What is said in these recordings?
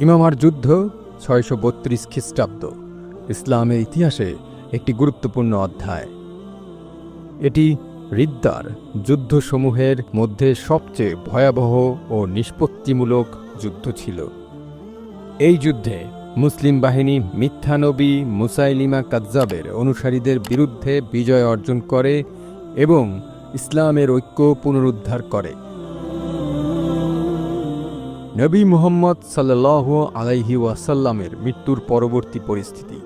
ইমামার যুদ্ধ ছয়শো বত্রিশ খ্রিস্টাব্দ। ইসলামের ইতিহাসে একটি গুরুত্বপূর্ণ অধ্যায়। এটি রিদ্দার যুদ্ধসমূহের মধ্যে সবচেয়ে ভয়াবহ ও নিষ্পত্তিমূলক যুদ্ধ ছিল। এই যুদ্ধে মুসলিম বাহিনী মিথ্যানবী মুসাইলিমা কাজ্জাবের অনুসারীদের বিরুদ্ধে বিজয় অর্জন করে এবং ইসলামের ঐক্য পুনরুদ্ধার করে। নবী মুহাম্মদ সাল্লাহ আলাইহি ওয়াসাল্লামের মৃত্যুর পরবর্তী পরিস্থিতি।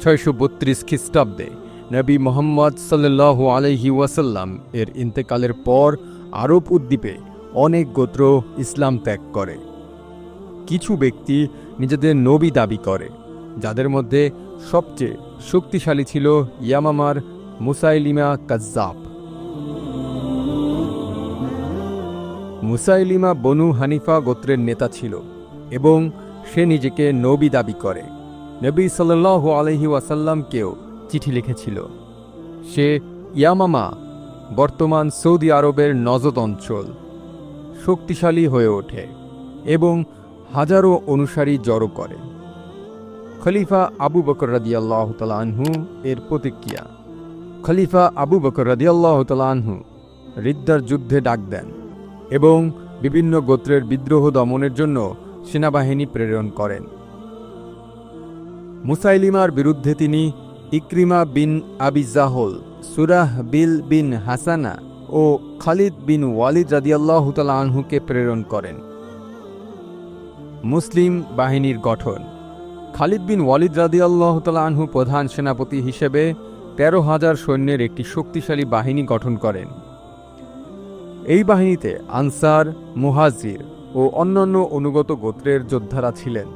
ছয়শো বত্রিশ খ্রিস্টাব্দে নবী মোহাম্মদ সাল্লাহ আলাইহি ওয়াসাল্লাম এর ইন্তেকালের পর আরব উদ্বীপে অনেক গোত্র ইসলাম ত্যাগ করে। কিছু ব্যক্তি নিজেদের নবী দাবি করে, যাদের মধ্যে সবচেয়ে শক্তিশালী ছিল ইয়ামামার মুসাইলিমা কাজ্জাব। মুসাইলিমা বনু হানিফা গোত্রের নেতা ছিল এবং সে নিজেকে নবী দাবি করে। নবী সাল্লাহ আলহি ওয়াসাল্লামকেও চিঠি লিখেছিল। সে ইয়ামামা, বর্তমান সৌদি আরবের নজদ অঞ্চল, শক্তিশালী হয়ে ওঠে এবং হাজারো অনুসারী জড়ো করে। খলিফা আবু বকর রাদিয়াল্লাহ আনহু এর প্রতিক্রিয়া। খলিফা আবু বকর রাদিয়াল্লাহ আনহু রিদ্দার যুদ্ধে ডাক দেন। এবং বিভিন্ন গোত্রের বিদ্রোহ দমনের জন্য সেনাবাহিনী প্রেরণ করেন। মুসাইলিমার বিরুদ্ধে তিনি ইক্রিমা বিন আবিজাহল সুরাহ বিল বিন হাসানা ও খালিদ বিন ওয়ালিদ রাদিয়াল্লাহ আনহুকে প্রেরণ করেন। মুসলিম বাহিনীর গঠন। খালিদ বিন ওয়ালিদ রাদিয়াল্লাহ আনহু প্রধান সেনাপতি হিসেবে তেরো হাজার সৈন্যের একটি শক্তিশালী বাহিনী গঠন করেন। এই বাহিনীতে আনসার, মুহাজির ও অন্যান্য অনুগত গোত্রের যোদ্ধারা ছিলেন,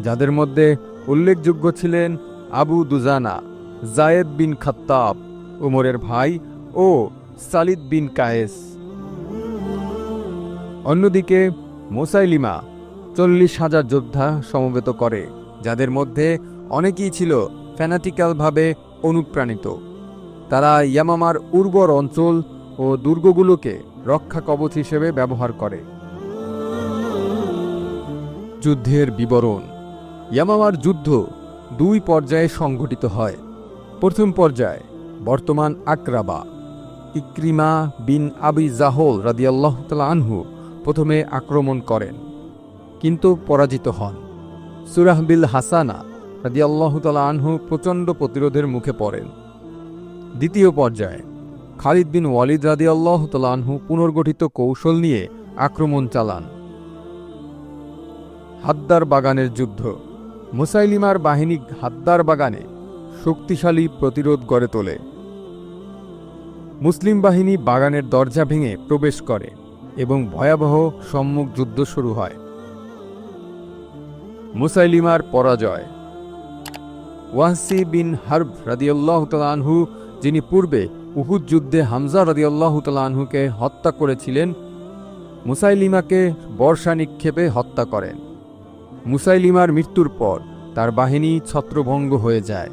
যাদের মধ্যে উল্লেখযোগ্য ছিলেন আবু দুজানা, জায়েদ বিন খাত্তাব, উমরের ভাই ও সালিদ বিন কায়েস। অন্যদিকে মোসাইলিমা চল্লিশ হাজার যোদ্ধা সমবেত করে, যাদের মধ্যে অনেকেই ছিল ফ্যানাটিক্যালভাবে অনুপ্রাণিত। তারা ইয়ামামার উর্বর অঞ্চল ও দুর্গগুলোকে রক্ষা কবচ হিসেবে ব্যবহার করে। যুদ্ধের বিবরণ। ইয়ামামার যুদ্ধ দুই পর্যায়ে সংঘটিত হয়। প্রথম পর্যায়ে, বর্তমান আকরাবা। ইক্রিমা বিন আবি জাহল রাদিয়াল্লাহ আনহু প্রথমে আক্রমণ করেন, কিন্তু পরাজিত হন। সুরাহ বিল হাসানা রাদিয়াল্লাহ আনহু প্রচণ্ড প্রতিরোধের মুখে পড়েন। দ্বিতীয় পর্যায়ে খালিদ বিন ওয়ালিদ রাদি আল্লাহ তালানহু পুনর্গঠিত কৌশল নিয়ে আক্রমণ চালান। হাদ্দার বাগানের যুদ্ধ। মুসাইলিমার বাহিনী হাদ্দার বাগানে শক্তিশালী প্রতিরোধ গড়ে তোলে। মুসলিম বাহিনী বাগানের দরজা ভেঙে প্রবেশ করে এবং ভয়াবহ সম্মুখ যুদ্ধ শুরু হয়। মুসাইলিমার পরাজয়। ওয়াহসি বিন হার্ব রাদিয়াল্লাহ তালানহু যিনি পূর্বে উহুদ যুদ্ধে হামজা রদিয়াল্লাহ তালাহুকে হত্যা করেছিলেন। মুসাইলিমাকে বর্ষা নিক্ষেপে হত্যা করেন। মুসাইলিমার মৃত্যুর পর তার বাহিনী ছত্রভঙ্গ হয়ে যায়।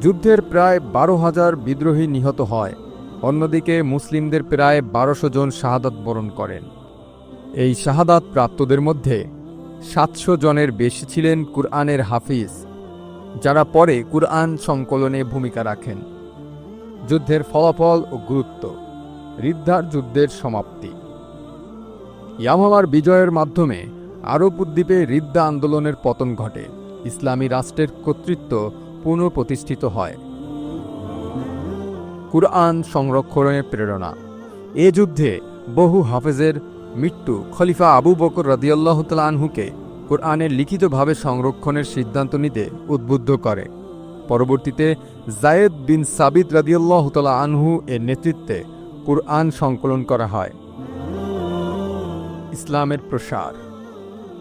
যুদ্ধের প্রায় বারো হাজার বিদ্রোহী নিহত হয়। অন্যদিকে মুসলিমদের প্রায় বারোশো জন শাহাদাত বরণ করেন। এই শাহাদাত প্রাপ্তদের মধ্যে সাতশো জনের বেশি ছিলেন কুরআনের হাফিজ। যারা পরে কুরআন সংকলনে ভূমিকা রাখেন। যুদ্ধের ফলাফল ও গুরুত্ব। রিদ্ধার যুদ্ধের সমাপ্তি। ইয়ামামার বিজয়ের মাধ্যমে আরব উদ্বীপে রিদ্দা আন্দোলনের পতন ঘটে। ইসলামী রাষ্ট্রের কর্তৃত্ব পুনঃপ্রতিষ্ঠিত হয়। কুরআন সংরক্ষণের প্রেরণা। এ যুদ্ধে বহু হাফেজের মৃত্যু খলিফা আবু বকর রাদিয়াল্লাহ আনহুকে কোরআনের লিখিতভাবে সংরক্ষণের সিদ্ধান্ত নিতে উদ্বুদ্ধ করে। পরবর্তীতে জায়েদ বিন সাবিদ রাদিয়াল্লাহ তালা আনহু এর নেতৃত্বে কুরআন সংকলন করা হয়। ইসলামের প্রসার।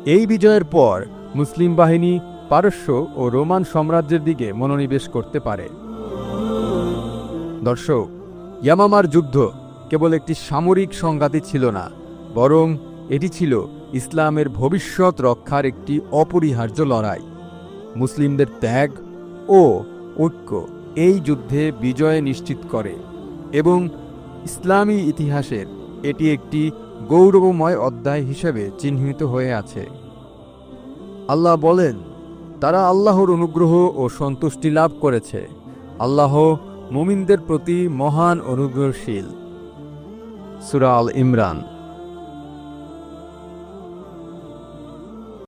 এই বিজয়ের পর মুসলিম বাহিনী পারস্য ও রোমান সাম্রাজ্যের দিকে মনোনিবেশ করতে পারে। দর্শক, ইয়ামামার যুদ্ধ কেবল একটি সামরিক সংঘাতই ছিল না, বরং এটি ছিল ইসলামের ভবিষ্যৎ রক্ষার একটি অপরিহার্য লড়াই। মুসলিমদের ত্যাগ ও ঐক্য এই যুদ্ধে বিজয় নিশ্চিত করে এবং ইসলামী ইতিহাসের এটি একটি গৌরবময় অধ্যায় হিসেবে চিহ্নিত হয়ে আছে। আল্লাহ বলেন, তারা আল্লাহর অনুগ্রহ ও সন্তুষ্টি লাভ করেছে। আল্লাহ মুমিনদের প্রতি মহান অনুগ্রহশীল। সুরা আল ইমরান।